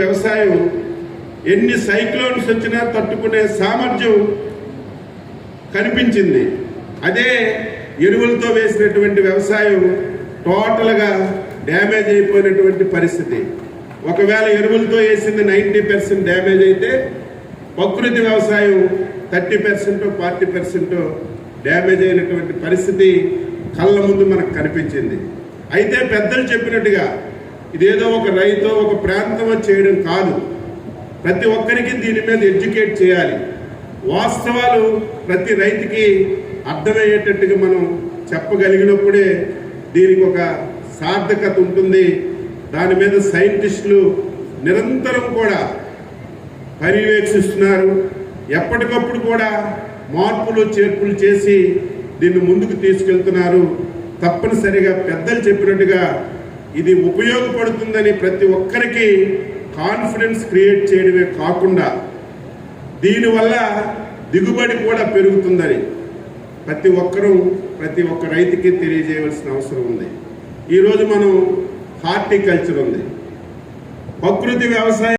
వ్యవసాయం ఎన్ని సైక్లోన్స్ వచ్చినా తట్టుకునే సామర్థ్యం కనిపించింది. అదే ఎరువులతో వేసినటువంటి వ్యవసాయం టోటల్గా డ్యామేజ్ అయిపోయినటువంటి పరిస్థితి. ఒకవేళ ఎరువులతో వేసింది నైంటీ పర్సెంట్ డ్యామేజ్ అయితే ప్రకృతి వ్యవసాయం thirty percent forty percent damage అయినటువంటి పరిస్థితి కళ్ళ ముందు మనకు కనిపించింది. అయితే పెద్దలు చెప్పినట్టుగా ఇదేదో ఒక రైతు ఒక ప్రాంతం చేయడం కాదు. ప్రతి ఒక్కరికి దీని మీద ఎడ్యుకేట్ చేయాలి. వాస్తవాలు ప్రతి రైతుకి అర్థమయ్యేటట్టుగా మనం చెప్పగలిగినప్పుడే దీనికి ఒక సార్థకత ఉంటుంది. దాని మీద సైంటిస్టులు నిరంతరం కూడా పర్యవేక్షిస్తున్నారు. ఎప్పటికప్పుడు కూడా మార్పులు చేర్పులు చేసి దీన్ని ముందుకు తీసుకెళ్తున్నారు. తప్పనిసరిగా పెద్దలు చెప్పినట్టుగా ఇది ఉపయోగపడుతుందని ప్రతి ఒక్కరికి కాన్ఫిడెన్స్ క్రియేట్ చేయడమే కాకుండా దీనివల్ల దిగుబడి కూడా పెరుగుతుందని ప్రతి ఒక్కరూ ప్రతి ఒక్క రైతుకి తెలియజేయవలసిన అవసరం ఉంది. ఈరోజు మనం హార్టికల్చర్ ఉంది. ప్రకృతి వ్యవసాయం